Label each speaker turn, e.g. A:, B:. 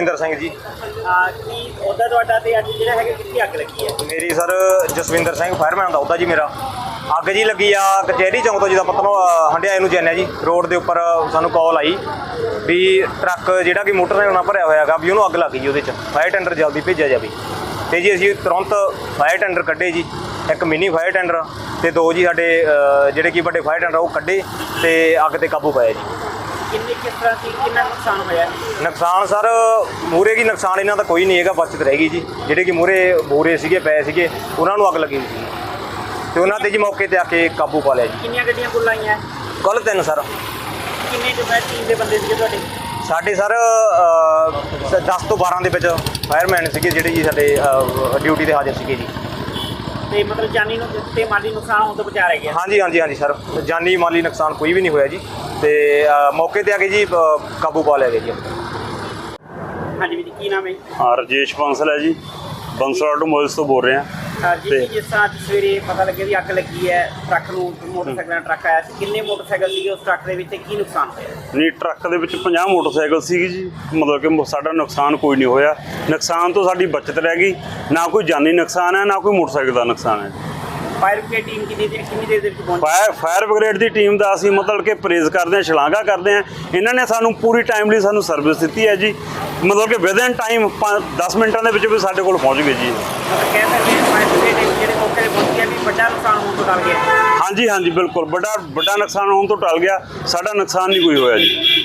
A: ਜਸਵਿੰਦਰ ਸਿੰਘ ਜੀ।
B: ਆ ਕੀ ਉਹਦਾ ਤੁਹਾਡਾ ਤੇ ਅੱਜ ਜਿਹੜਾ ਹੈਗਾ ਕਿੱਥੇ ਅੱਗ ਲੱਗੀ ਹੈ?
A: ਮੇਰੀ ਸਰ ਜਸਵਿੰਦਰ ਸਿੰਘ ਫਾਇਰਮੈਨ ਦਾ ਉਹਦਾ ਜੀ ਮੇਰਾ। ਅੱਗ ਜੀ ਲੱਗੀ ਆ ਕਚਹਿਰੀ ਚੌਂਕ ਤੋਂ ਜਿਹਦਾ ਪਤਨੋ ਹੰਡਿਆਏ ਨੂੰ ਜਾਂਦੇ ਜੀ। ਰੋਡ ਦੇ ਉੱਪਰ ਸਾਨੂੰ ਕਾਲ ਆਈ ਵੀ ਟਰੱਕ ਜਿਹੜਾ ਕਿ ਮੋਟਰਸਾਈਕਲ ਨਾਲ ਭਰਿਆ ਹੋਇਆ ਹੈਗਾ ਵੀ ਉਹਨੂੰ ਅੱਗ ਲੱਗ ਗਈ ਉਹਦੇ ਚ। ਫਾਇਰ ਟੈਂਡਰ ਜਲਦੀ ਭੇਜਿਆ ਜਾਵੇ। ਤੇ ਜੀ ਅਸੀਂ ਤੁਰੰਤ ਫਾਇਰ ਟੈਂਡਰ ਕੱਢੇ ਜੀ। ਇੱਕ ਮਿਨੀ ਫਾਇਰ ਟੈਂਡਰ ਤੇ ਦੋ ਜੀ ਸਾਡੇ ਅ, ਜਿਹੜੇ ਕਿ ਵੱਡੇ ਫਾਇਰ ਟੈਂਡਰ ਉਹ ਕੱਢੇ ਤੇ ਅੱਗ ਤੇ ਕਾਬੂ ਪਾਇਆ ਜੀ।
B: ਕਿੰਨੇ ਕਿਸ ਤਰ੍ਹਾਂ ਸੀ ਕਿੰਨਾ ਨੁਕਸਾਨ ਹੋਇਆ?
A: ਨੁਕਸਾਨ ਸਰ ਮੂਰੇ ਕੀ ਨੁਕਸਾਨ ਇਹਨਾਂ ਦਾ ਕੋਈ ਨਹੀਂ ਹੈਗਾ ਬਚਤ ਰਹਿ ਗਈ ਜੀ। ਜਿਹੜੇ ਕਿ ਮੂਰੇ ਬੋਰੇ ਸੀਗੇ ਪਏ ਸੀਗੇ ਉਹਨਾਂ ਨੂੰ ਅੱਗ ਲੱਗੀ ਹੋਈ ਸੀ। ਤੇ ਉਹਨਾਂ ਤੇ ਜੀ ਮੌਕੇ ਤੇ ਆ ਕੇ ਕਾਬੂ ਪਾ ਲਿਆ ਜੀ।
B: ਕਿੰਨੀਆਂ ਗੱਡੀਆਂ ਕੁੱਲ ਆਈਆਂ?
A: ਕੱਲ ਤਿੰਨ ਸਰ।
B: ਕਿੰਨੇ ਫਾਇਰ ਟੀਮ ਦੇ ਬੰਦੇ ਸੀਗੇ ਤੁਹਾਡੇ?
A: ਸਾਡੇ ਸਰ 10 ਤੋਂ 12 ਦੇ ਵਿੱਚ ਫਾਇਰਮੈਨ ਸੀਗੇ ਜਿਹੜੇ ਜੀ ਸਾਡੇ ਡਿਊਟੀ ਤੇ ਹਾਜ਼ਰ ਸੀਗੇ ਜੀ।
B: ਤੇ ਮਤਲਬ ਜਾਨੀ ਨੂੰ ਤੇ ਮਾਲੀ ਨੁਕਸਾਨ ਹੋਣ ਤੋਂ ਬਚਾ ਰਹਿ ਗਿਆ।
A: ਹਾਂਜੀ ਹਾਂਜੀ ਹਾਂਜੀ ਸਰ। ਜਾਨੀ ਮਾਲੀ ਨੁਕਸਾਨ ਕੋਈ ਵੀ ਨਹੀਂ ਹੋਇਆ ਜੀ। ਤੇ ਅ, ਮੌਕੇ ਤੇ ਆ ਕੇ ਜੀ ਅ, ਕਾਬੂ ਪਾ ਲਿਆ ਗਿਆ ਜੀ।
B: ਹਾਂਜੀ ਵੀਰ ਜੀ, ਕੀ ਨਾਮ ਹੈ
C: ਹਾਂ ਰਜੇਸ਼ ਬੰਸਲ ਹੈ ਜੀ। ਬੰਸਲ ਆਟੋਮੋਬਾਈਲਸ ਤੋਂ ਬੋਲ ਰਹੇ ਹਾਂ।
B: ਹਾਂ ਜੀ ਜੀ, ਜਿਸ ਤਰ੍ਹਾਂ ਅੱਜ ਸਵੇਰੇ ਪਤਾ ਲੱਗਿਆ ਵੀ ਅੱਗ ਲੱਗੀ ਹੈ ਟਰੱਕ ਨੂੰ ਮੋਟਰਸਾਈਕਲ ਨਾਲ ਟਰੱਕ ਆਇਆ ਸੀ। ਕਿੰਨੇ ਮੋਟਰਸਾਈਕਲ ਸੀਗੇ ਉਸ ਟਰੱਕ ਦੇ ਵਿੱਚ ਤੇ ਕੀ ਨੁਕਸਾਨ ਹੋਇਆ?
C: ਨਹੀਂ ਟਰੱਕ ਦੇ ਵਿੱਚ 50 ਮੋਟਰਸਾਈਕਲ ਸੀਗੀ ਜੀ। ਮਤਲਬ ਕਿ ਮ- ਸਾਡਾ ਨੁਕਸਾਨ ਕੋਈ ਨਹੀਂ ਹੋਇਆ। ਨੁਕਸਾਨ ਤੋਂ ਸਾਡੀ ਬਚਤ ਰਹਿ ਗਈ। ਨਾ ਕੋਈ ਜਾਨੀ ਨੁਕਸਾਨ ਹੈ ਨਾ ਕੋਈ ਮੋਟਰਸਾਈਕਲ ਦਾ ਨੁਕਸਾਨ ਹੈ।
B: ਫਾਇਰ ਬ੍ਰਿਗੇਡ ਟੀਮ ਕਿੰਨੀ ਦੇਰ ਕਿੰਨੀ ਦੇਰ ਦੇ ਵਿੱਚ ਪਹੁੰਚੀ?
C: ਫਾਇਰ ਫਾਇਰ ਬ੍ਰਿਗੇਡ ਦੀ ਟੀਮ ਦਾ ਅਸੀਂ ਮਤਲਬ ਕਿ ਪ੍ਰੇਜ਼ ਕਰਦੇ ਹਾਂ ਸ਼ਲਾਘਾ ਕਰਦੇ ਹਾਂ। ਇਹਨਾਂ ਨੇ ਸਾਨੂੰ ਪੂਰੀ ਟਾਈਮਲੀ ਸਾਨੂੰ ਸਰਵਿਸ ਦਿੱਤੀ ਹੈ ਜੀ। ਮਤਲਬ ਕਿ ਵਿਦਨ ਟਾਈਮ 10 ਮਿੰਟਾਂ ਦੇ ਵਿੱਚ ਵੀ ਸਾਡੇ ਕੋਲ ਪਹੁੰਚ ਗਏ ਜੀ।
B: ਮਤਲਬ ਕਹਿ ਸਕਦੇ ਹਾਂ ਫਾਇਰ ਬ੍ਰਿਗੇਡ ਟੀਮ ਜਿਹੜੇ ਮੌਕੇ ਤੇ ਪਹੁੰਚੀ ਹੈ ਵੀ ਵੱਡਾ ਨੁਕਸਾਨ ਹੋਣ ਤੋਂ ਟਲ ਗਿਆ।
C: ਹਾਂਜੀ ਹਾਂਜੀ ਬਿਲਕੁਲ। ਵੱਡਾ ਵੱਡਾ ਨੁਕਸਾਨ ਹੋਣ ਤੋਂ ਟਲ ਗਿਆ। ਸਾਡਾ ਨੁਕਸਾਨ ਨਹੀਂ ਕੋਈ ਹੋਇਆ ਜੀ।